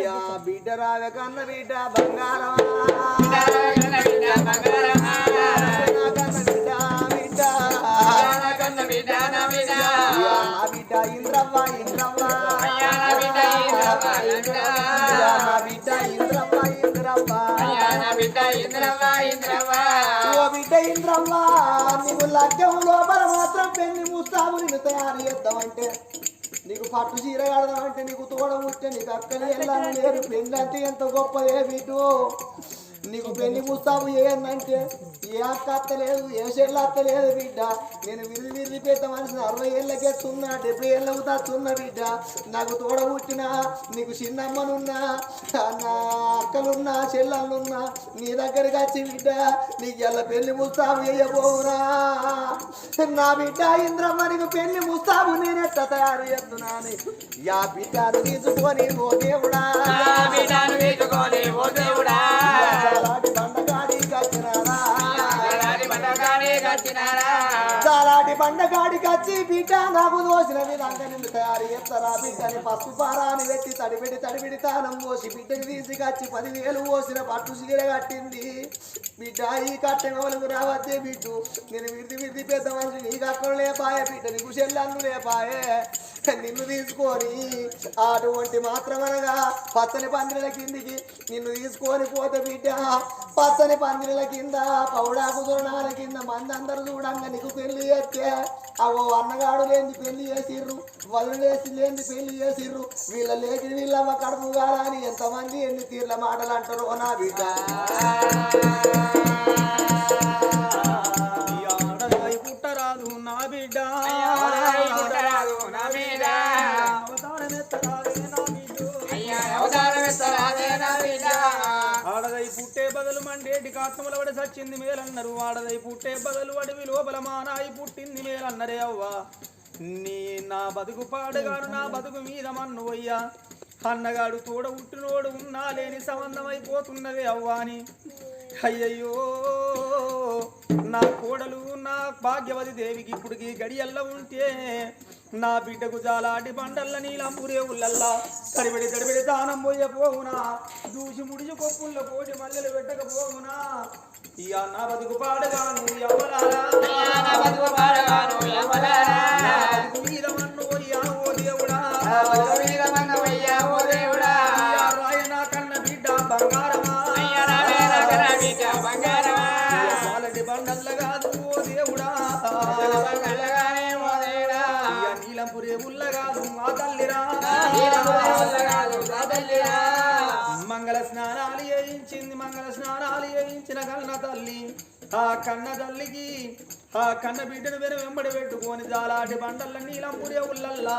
అయ్యా బిడ్డ రాగ కన్న బిడ్డ బిడ్డ బంగారమా నా బిడ్డ బిడ్డ కన్న బిడ్డ నా బిడ్డ బిడ్డ ఇంద్రవ్వ. నువ్వు లగ్గం లోపల మాత్రం పెళ్ళి ముస్తాబు నిన్ను తయారు చేద్దామంటే. నీకు పట్టు చీర కడదామంటే నీకు తోడ ముట్టే నీకు అక్కని వెళ్ళాలని లేరు. పెళ్ళి అంటే ఎంత గొప్పదే ఏ బిడ్డు. నీకు పెళ్ళి ముస్తాబు ఏందంటే ఏ అక్క అత్త లేదు ఏ చెల్లి అత్త లేదు బిడ్డ. నేను విరిది విరిది పెద్ద మనిషిని అరవై ఏళ్ళకెత్తున్నా డెబ్బై ఏళ్ళకు తత్తున్నా బిడ్డ. నాకు తోడ పుట్టినా నీకు చిన్నమ్మనున్నా నా అక్కలున్నా చెల్లెళ్ళున్నా నీ దగ్గరికి వచ్చి బిడ్డ నీకు ఎలా పెళ్ళి ముస్తాబు చేయబోవురా నా బిడ్డ ఇంద్రమ్మ నీకు పెళ్ళి ముస్తాబు నేనెట్ట తయారు చేస్తున్నాను? యా బిడ్డను తీసుకొని ఓ దేవుడా. బిడ్డను తీసుకొని ఓ దేవుడా. చాలాటి బండగాడి చాలాటి బండగాడికి వచ్చి బిడ్డ నాకు దోసిన విధంగా నిన్ను తయారు చేస్తారా? బిడ్డని పసుపు పారాని పెట్టి తడిబిడి తడిబిడి తానం పోసి బిడ్డని తీసుకొచ్చి పదివేలు పోసిన పట్టు చీర కట్టింది. బిడ్డ ఈ కట్టెగోలకు రావద్దే బిడ్డు. నేను విరిది విరిది పెద్ద మనిషి నీ కక్కలు లేపాయే బిడ్డ నీకు చెల్లన్ను లేపాయే. నిన్ను తీసుకొని అటువంటి మాత్రమనగా పచ్చని పందిరల కిందికి నిన్ను తీసుకొని పోతే బిడ్డ పచ్చని పందిరిల కింద పౌడాకు దురణాల కింద మంది అందరూ చూడంగా నీకు పెళ్ళి చేస్తే అవో అన్నగాడు లేని పెళ్ళి చేసిర్రు వాళ్ళు లేచి లేని పెళ్ళి చేసిర్రు వీళ్ళ లేచి వీళ్ళమ్మ కడుపు కాలని ఎంతమంది ఎన్ని తీర్ల మాటలు అంటారు నా బిడ్డ. బదులు వడి సచ్చింది మేలన్నరు. వాడదై పుట్టే బదులు అడవి లోపల మానాయి పుట్టింది మేలన్నరే అవ్వా. నీ నా బతుకు పాడగాడు నా బతుకు మీద మన్ను అయ్యా అన్నగాడు తోడ ఉట్టినోడు ఉన్నా లేని సంబంధమైపోతున్నదే అవ్వా అని అయ్యయ్యో నా కోడలు నా భాగ్యవతి దేవికి ఇప్పుడుకి గడియల్ల ఉంటే నా బిడ్డకు జాలాటి బండల్ల నీలంపురే ఉల్లల్లా తడిబడి తడిబడి దానం పోయపోవునా దూసి ముడిచి కొప్పుల్లో కోటి మల్లెలు పెట్టకపోవునా. ఇక నా బతుకు పాడగాను ఎవరారా నా మీద మన్ను పోయ్యా ఓ దేవుడా? ఓ దేవుడా? కాదు మా తల్లిరా. మంగళ స్నానాలు చేయించింది మంగళ స్నానాలు చేయించిన కన్న తల్లి. ఆ కన్న తల్లికి ఆ కన్న బిడ్డను వెను వెంబడి పెట్టుకొని జాలాటి బండల్ల నీలంపురి ఉల్లల్లా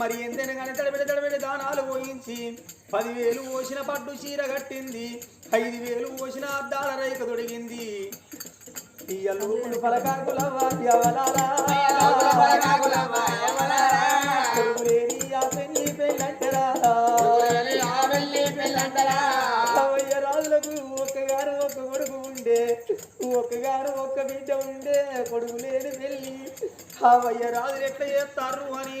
మరి ఎంతైనా కానీ తడబెడి తడబెడి దానాలు పోయించి పదివేలు పోసిన పట్టు చీర కట్టింది ఐదు వేలు పోసిన అద్దాల రైక తొడిగింది. లోపల పలకాకులవ్వ ఎవరారా? కొడుకులేని ఆ పెళ్ళి పెళ్ళంటరా. ఓయ్ ఆ వెళ్ళి పెళ్ళంటరా. అవయ్య రాజులకు ఒక్కగారు ఒక్క కొడుకు ఉండే. ఒక్కగారు ఒక్క బిడ్డ ఉండే. కొడుకు లేని పెళ్ళి. అవయ్య రాజులు ఎట్లా చేస్తారు అని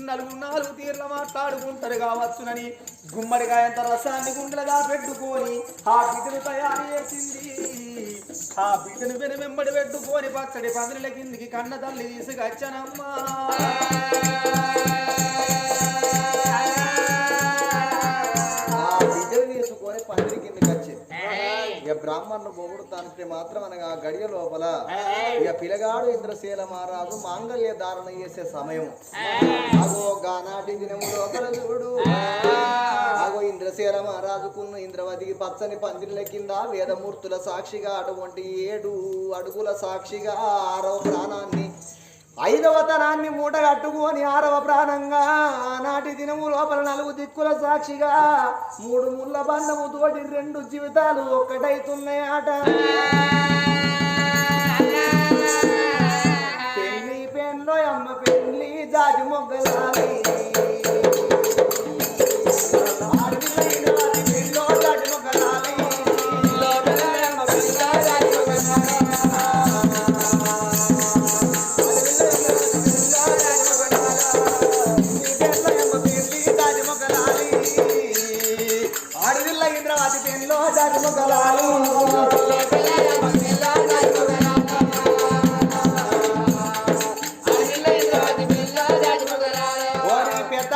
నలుగురు నాలుగు తీర్ల మాట్లాడుకుంటారు కావచ్చునని గుమ్మడికాయంత రసాన్ని గుండెలుగా పెట్టుకొని ఆ బిడ్డను తయారు చేసింది. ఆ బిడ్డను వెను వెంబడి పెట్టుకొని పచ్చడి పందిరిల కిందికి కన్న తల్లి తీసుకొచ్చానమ్మా. కిందకి వచ్చింది ఇక బ్రాహ్మణుడు పొగుడుతానంటే మాత్రం అనగా ఆ గడియ లోపల ఇక పిలగాడు ఇంద్రశీల మహారాజు మాంగళ్య ధారణ చేసే సమయం. అగో గానాటి దినము లోపల చూడు. అగో ఇంద్రశీల మహారాజుకున్న ఇంద్రవతికి పచ్చని పందిరిల కింద వేదమూర్తుల సాక్షిగా అటువంటి ఏడు అడుగుల సాక్షిగా ఆరవ ప్రాణాన్ని ఐదవ తనాన్ని మూట కట్టుకొని ఆరవ ప్రాణంగా ఆనాటి దినము లోపల నలుగు దిక్కుల సాక్షిగా మూడు ముళ్ళ బంధము తోటి రెండు జీవితాలు ఒక్కటైతున్నాయి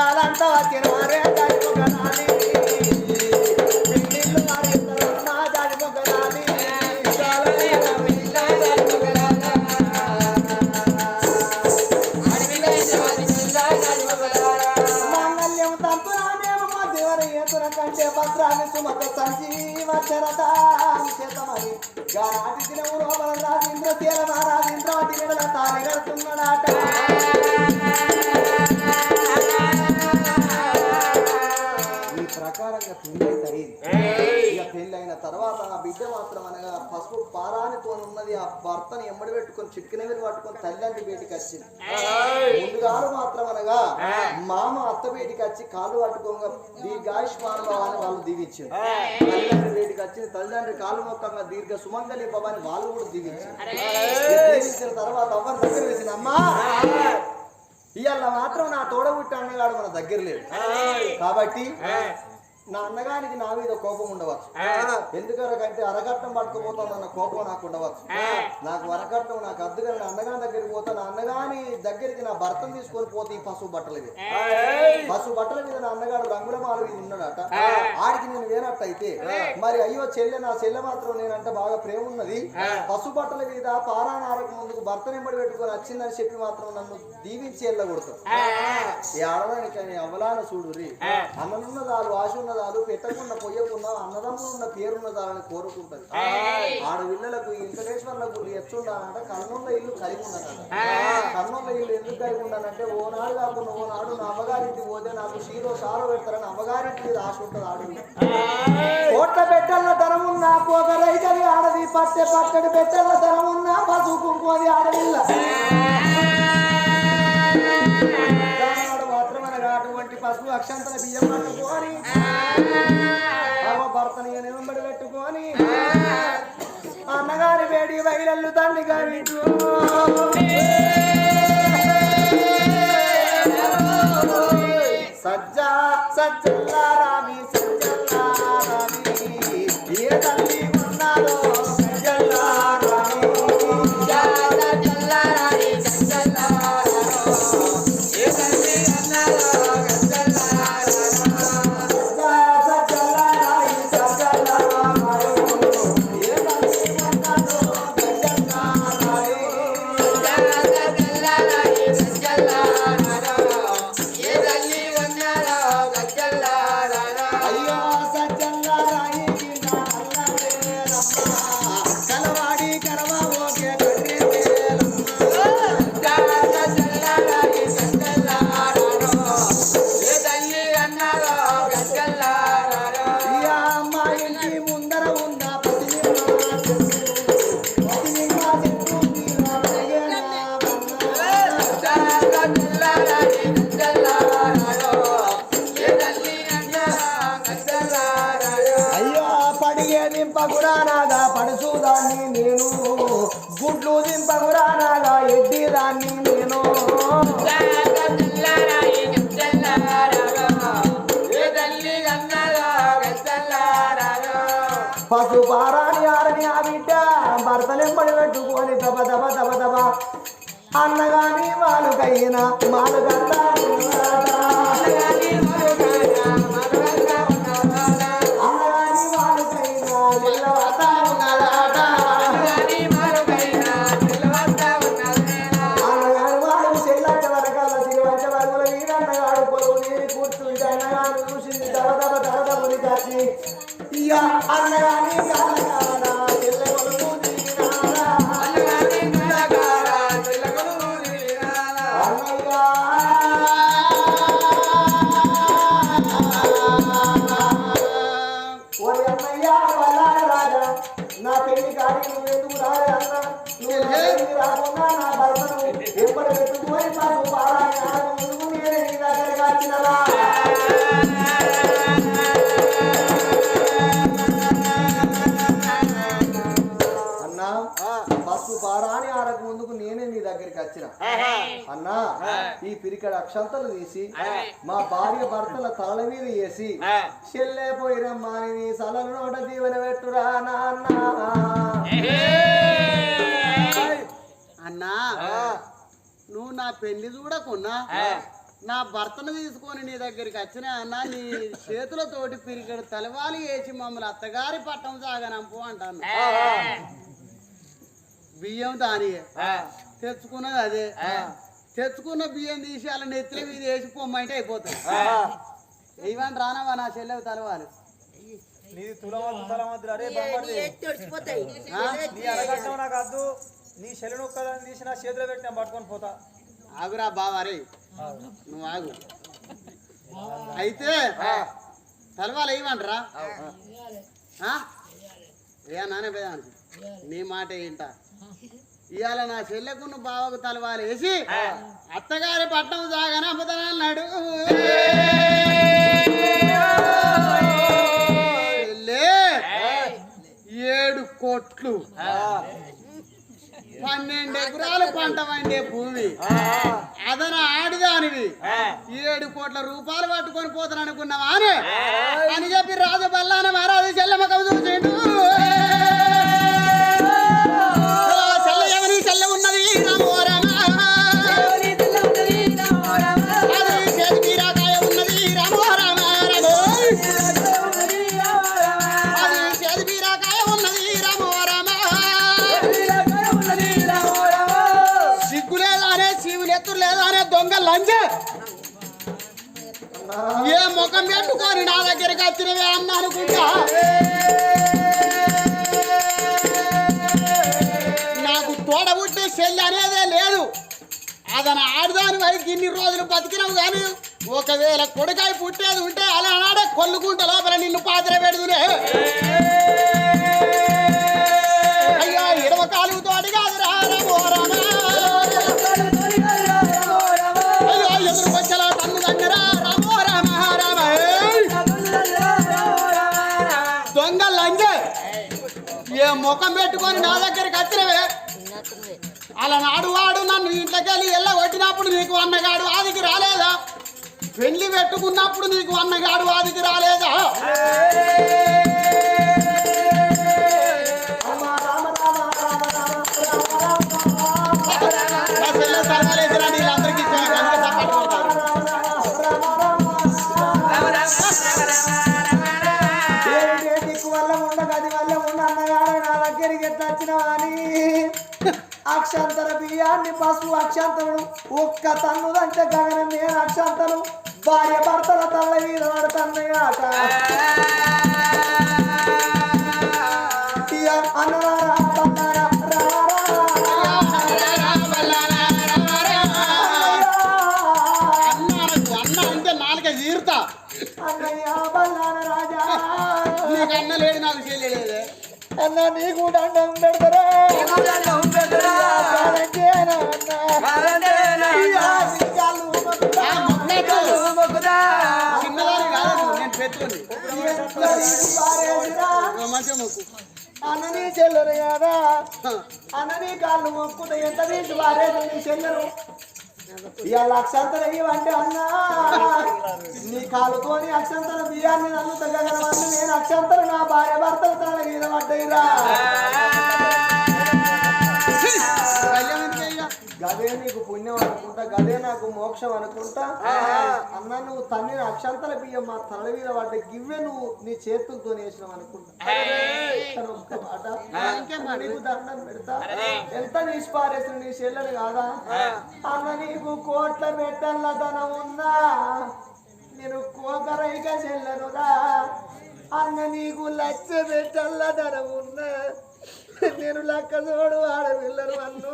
పెద్దాలంతా వచ్చిన వారే జాతి మొగ్గలాలి పిల్లిళ్ళు వారి ఇద్దరు ఉన్న తంతురామేమ మధ్యవర ఏతున కంటే భద్రాన్ని సుమత సంజీవచరత చేతమని గానాటి దినము లోపల రాజేంద్ర వాటి కడుతున్నాడాట ఇక అయిన తర్వాత ఆ బిడ్డ మాత్రం అనగా పసుపు పారానితో ఉన్నది ఆ భర్తని ఎమ్మడి పెట్టుకొని చిటికిన మీద పట్టుకొని తల్లిదండ్రి బయటికి వచ్చింది. ముందుగారు మాత్రం అనగా మామ అత్త బయటికి వచ్చి కాళ్ళు పట్టుకోగా దీర్ఘాయుష్మాన్ అని వాళ్ళు దీవించారు. తల్లిదండ్రి బయటికి వచ్చింది తల్లిదండ్రి కాళ్ళు మొత్తంగా దీర్ఘ సుమంగళి అని వాళ్ళు కూడా దీవించారు. తర్వాత అవ్వని దగ్గర వేసింది అమ్మా! ఇవాళ మాత్రం నా తోడబుట్టి అన్నగాడు మన దగ్గర లేడు. కాబట్టి నా అన్నగానికి నా మీద కోపం ఉండవచ్చు. ఎందుకంటే అరగట్టం పట్టుకుపోతానన్న కోపం నాకు ఉండవచ్చు. నాకు వరకట్టం నాకు అద్దుగా నా అన్నగాని దగ్గరికి పోతా నా అన్నగాని దగ్గరికి నా భర్తను తీసుకొని పోతే ఈ పసుపు బట్టల మీద. పసుపు బట్టల మీద నా అన్నగాడు రంగుల మాల మీద ఉన్నాడట ఆడికి నేను వేనట్టయితే మరి అయ్యో చెల్లె నా చెల్లె మాత్రం నేనంటే బాగా ప్రేమ ఉన్నది. పసుపు బట్టల మీద పారానారకు ముందుకు భర్త నెంబడి పెట్టుకొని వచ్చిందని చెప్పి మాత్రం నన్ను దీవించి వెళ్ళగొడతాను ఈ ఆడదానికి అవలాన చూడు రీ అన్ననున్న దాలు ఆశ ఉన్న దాలు పెట్టకున్న పొయ్యకున్న అన్నదమ్ములు ఉన్న పేరున్న దాలని కోరుకుంటది ఆడవిల్లలకు వెంకటేశ్వర్లకు ఎచ్చుండాలంటే కర్నూలు ఇల్లు కలిగి ఉండదంట. కర్నూలు ఇల్లు ఎందుకు కలిగి ఉండాలంటే ఓనాడు కాకుండా ఓనాడు నా అమ్మగారింటికి పోతే నాకు షీరో సారో పెడతారని అమ్మగారింటి మీద ఆశ ఉంటుంది ఆడవిల్ల కోట్ల పెట్టెల ధనం ఉన్న పోక రైతది ఆడది పట్టె పట్టడి పెట్టెల ధనం ఉన్న పసుపు కుంకుమది మాత్రమనగా అటువంటి పసుపు అక్షంతల బియ్యం పట్టుకొని అతని భర్తని నిలబడి పెట్టుకొని. అన్నగారి వేడి బయలల్లు తండ్రి గారి సజ్జా సజ్జల్లారామి సజ్జల్లారామి అన్నగాని వాళ్ళకైనా దవని అన్నగాని ఇయ్య అన్నగాని దగ్గరికి వచ్చిన. అన్నా ఈ పిరికడ అక్షంతలు తీసి మా భార్య భర్తల తలల మీద వేసి చెల్లే పోయిరమ్మా నీ సలల నోట దీవెన పెట్టురా నాన్న అన్నా. నువ్వు నా పెళ్ళి చూడకున్నా నా భర్తను తీసుకొని నీ దగ్గరికి వచ్చిన అన్న నీ చేతులతోటి పిరిగడు తలవాలి వేసి మమ్మల్ని అత్తగారి పట్టం సాగనంపు అంటాను. బియ్యం దాని తెచ్చుకున్నది అదే. తెచ్చుకున్న బియ్యం తీసి అలా నెత్తిల మీద వేసి పొమ్మంటే అయిపోతుంది. ఇవన్నీ రానవా నా చెల్లెవి తలవాలి? నీది అరే బామ్మర్ది నీ అరగట్టం నాకు వద్దు. నీ చెల్లెను ఒక్కదాన్ని తీసి నా చేతిలో పెట్టినా పట్టుకొని పోతా. ఆగురా బావారే నువ్వు ఆగు. అయితే తలవాలు ఏ నానే పేదానికి నీ మాట ఏంట? ఇవాళ నా చెల్లెకున్న బావకు తలవాలు వేసి అత్తగారి పట్టణం సాగని అమ్ముతానన్నాడు ఏడు కోట్లు. పన్నెండు ఎకరాలు పంట పండే భూమి. అదన ఆడిదానివి. ఏడు కోట్ల రూపాయలు పట్టుకొని పోతాను అనుకున్నావా అని చెప్పి రాజు బల్లాన మహారాజు చెల్లెమ్మ కవి దొంగ ఏ ముఖం పెట్టుకొని నా దగ్గరికి వచ్చినవే అన్న అనుకుంటా. నాకు తోడబుట్టి చెల్లి అనేదే లేదు. అదన ఆడదాని వైపు ఇన్ని రోజులు బతికినావు కానీ ఒకవేళ కొడుకాయి పుట్టేది ఉంటే అలా ఆడ కొల్లుకుంట లోపల నిన్ను పాత్ర పెడుదునే. అయ్యో ఇడవ కాలుగు తోటి కాదు ముఖం పెట్టుకొని నా దగ్గరికి వచ్చినవే అలా నాడు వాడు నన్ను ఇంట్లోకి వెళ్ళి ఎల్ల కొట్టినప్పుడు నీకు అన్నగాడు ఆదికి రాలేదా పెళ్ళి పెట్టుకున్నప్పుడు నీకు అన్నగాడు ఆదికి రాలేదా అక్షాంతర బియ్యాన్ని పసుపు అక్షాంతరుడు ఒక్క తన్నుదంటే గగనం నేను అక్షంతరు భార్య భర్తల తల్ల మీద పడుతున్నాయట ఇక అన్నలారా అన్నయ్య బల్లాన రాజా నీకు అన్న లేడు నాకు చేయలేదే అన్న నీకు దండం పెడతారా? కాదంటేనా అన్న? ఇయ్యా, నీ కాళ్ళు మొక్కుతా. చిన్నదాని కాదు నేను పెట్టుకుని ఎంత నీకు పారేసినా, మంచిగా మొక్కు అన్న నీ చెల్లెలు కదా? అన్న నీ కాళ్ళు మొక్కుతా ఎంత తీసి పారేసి నీ చెల్లెలు? ఇవాళ అక్షంతలు ఇవ్వండి అన్నా. నీ కాలుకోని అక్షంతలు బియ్యాన్ని నన్ను తగ్గగలవన్నీ నేను అక్షంతలు నా భార్య భర్తలు తన మీద పడ్డాయిరా. పుణ్యం అనుకుంటా గదే నాకు మోక్షం అనుకుంటా. అన్న నువ్వు తన్నిన అక్షంతల బియ్యం మా తల మీద పడ్డ గివ్వే నువ్వు నీ చేతులతో వేసినావు అనుకుంటా? నీకు దండం పెడతా. ఎంత తీసి పారేసిన నీ చెల్లెలు కాదా? అన్న నీకు కోట్ల పెట్టల్ల ధనం ఉందా? నేను కోకరైక చెల్లనురా. అన్న నీకు లచ్చ పెట్టల్ల ధనం ఉన్నా నేను లక్క చూడు ఆడపిల్లను అన్ను.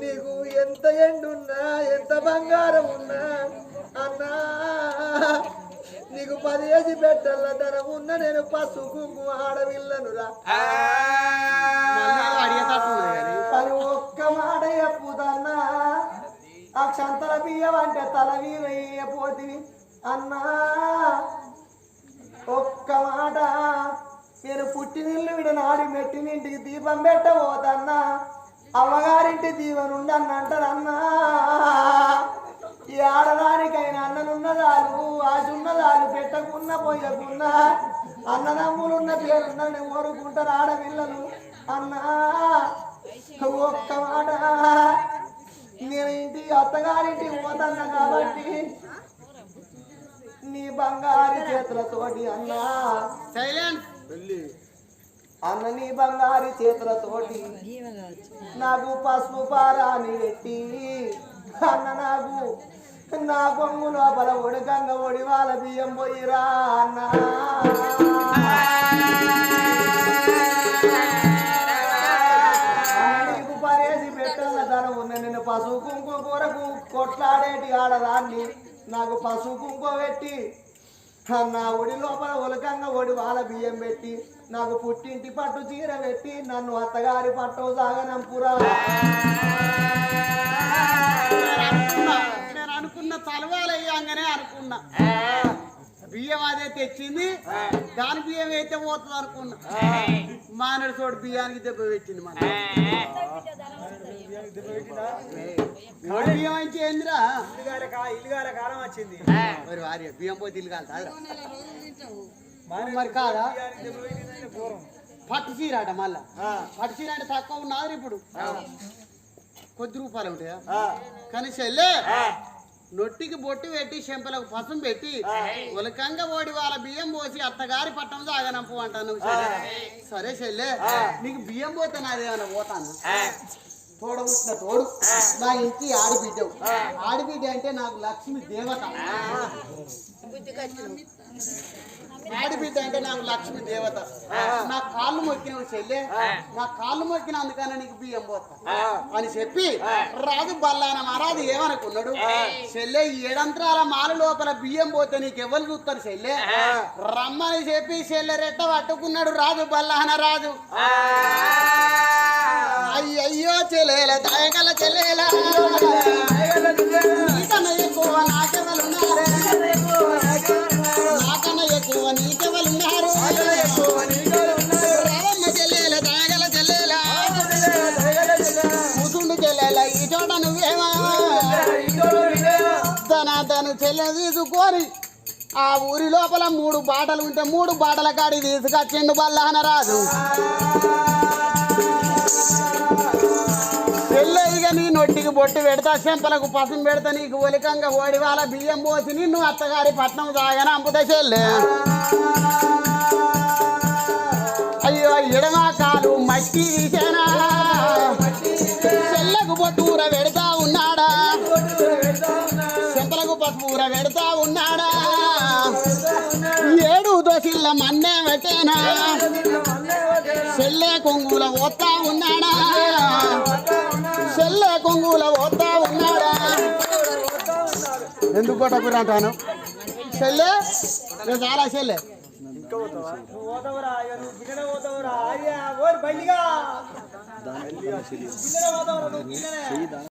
నీకు ఎంత ఎండున్నా ఎంత బంగారం ఉన్నా అన్నా నీకు పదేసి పెట్టల్ల ధనం ఉన్నా నేను పసు కానీ. అది ఒక్క మాట చెప్పుదన్నా ఆ క్షంతల బియ్యం అంటే తల మీద పోతివి. అన్నా ఒక్క మాట. నేను పుట్టినిల్లు విడ నాడి మెట్టినింటికి దీపం పెట్టబోతన్నా. అమ్మగారింటి దీవనుండన్న అంటారన్నా ఈ ఆడదానికైనా అన్ననున్నదాలు ఆశున్నదాలు పెట్టకున్న పోయకున్నా అన్నదమ్ములున్న పేరున్న కోరుకుంటారు ఆడపిల్లలు అన్నా. ఒక్క మాట. నేను ఇంటి అత్తగారింటికి పోతన్నా కాబట్టి నీ బంగారు చేతులతోటి అన్నా. అన్న నీ బంగారు చేతులతోటి నాకు పసుపు పారాని పెట్టి. అన్న నాకు నా కొంగు లోపల ఉడకంగా ఒడి వాళ్ళ బియ్యం పోయిరా అన్న. నీకు పరేసి పెట్టాల ధనం ఉన్న నిన్ను పసుపు కుంకుమ కొరకు కొట్లాడేటి ఆడదాన్ని. నాకు పసుపు కుంకుమ పెట్టి నా ఒడి లోపల ఉలకంగా ఒడి వాళ్ళ బియ్యం పెట్టి నాకు పుట్టింటి పట్టు చీర పెట్టి నన్ను అత్తగారి పట్టు సాగనంపురా. నేను అనుకున్నా నేను అనుకున్న తలవాలు అయ్యాంగానే అనుకున్నా బియ్యం అదే తెచ్చింది దాని బియ్యం అయితే పోతుంది అనుకున్నా. మానడు చోటు బియ్యానికి దెబ్బ పెట్టింది మన ఓడి బియ్యం అయితే ఏందిరా ఇల్లుగాల కాలం వచ్చింది. మరి వారి బియ్యం పోతే ఇల్లు కాదు మరి కాదా? పట్టు చీర అట మళ్ళా. పట్టు చీర అంటే తక్కువ ఉన్నది ఇప్పుడు? కొద్ది రూపాయలు ఉంటాయా? కానీ చెల్లె నొట్టికి బొట్టు పెట్టి చెంపలకు పసుపు పెట్టి ఉలకంగా ఓడి వాళ్ళ బియ్యం పోసి అత్తగారి పట్టం సాగనంపు అంటాను. సరే చెల్లె నీకు బియ్యం పోతే నాదేమన్నా పోతాను? తోడబుట్టిన తోడు. నా ఇంటి ఆడిబిడ్డవు ఆడిబిడ్డ. అంటే నాకు లక్ష్మి దేవత. ఆడిబిడ్డ అంటే నాకు లక్ష్మి దేవత. నా కాళ్ళు మొక్కిన చెల్లె. నా కాళ్ళు మొక్కిన అందుకని నీకు బియ్యం పోతా. అని చెప్పి రాజు బల్లాన మహారాజు ఏమనుకున్నాడు? చెల్లె ఏడంతరాల మాల లోపల బియ్యం పోతే నీకు ఎవరు చూస్తారు చెల్లె? రమ్మని చెప్పి చెల్లె రెట్ట పట్టుకున్నాడు రాజు బల్లాన రాజు. అయ్యయ్యో చెల్లెల తాయగల చెల్లెల. నీకన్నా ఎక్కువ నాకెవలున్నారే నాకన్నా ఎక్కువ నీకెవలున్నారు రావమ్మ చెల్లెల దయగల చెల్లెల. కూతుండు చెల్లెల ఈ చోట నువ్వేమా? తన తను చెల్లె తీసుకొని ఆ ఊరి లోపల మూడు బాటలు ఉంటే మూడు బాటల కాడి తీసుకొచ్చిండు బల్లాన రాజు నీ నొట్టికి బొట్టు పెడతా చెంపలకు పసుపు పెడతా నీకు ఒలికంగా ఓడి వాళ్ళ బియ్యం పోసి నిన్ను అత్తగారి పట్నం సాగని అంపుతా చెల్లె. అయ్యో ఎడమ కాలు మట్టి తీసేనా చెల్లకు బొట్టూర పెడతా ఉన్నాడా? చెంపలకు పసుపూర పెడతా ఉన్నాడా? ఏడు దోసిల్ల మన్నే పెట్టేనా చెల్లె కొంగుల పోతా ఉన్నాడా? ఎందుకు కొట్టకురా అంటాను చెల్లె నేను చాలా చెల్లె? ఇక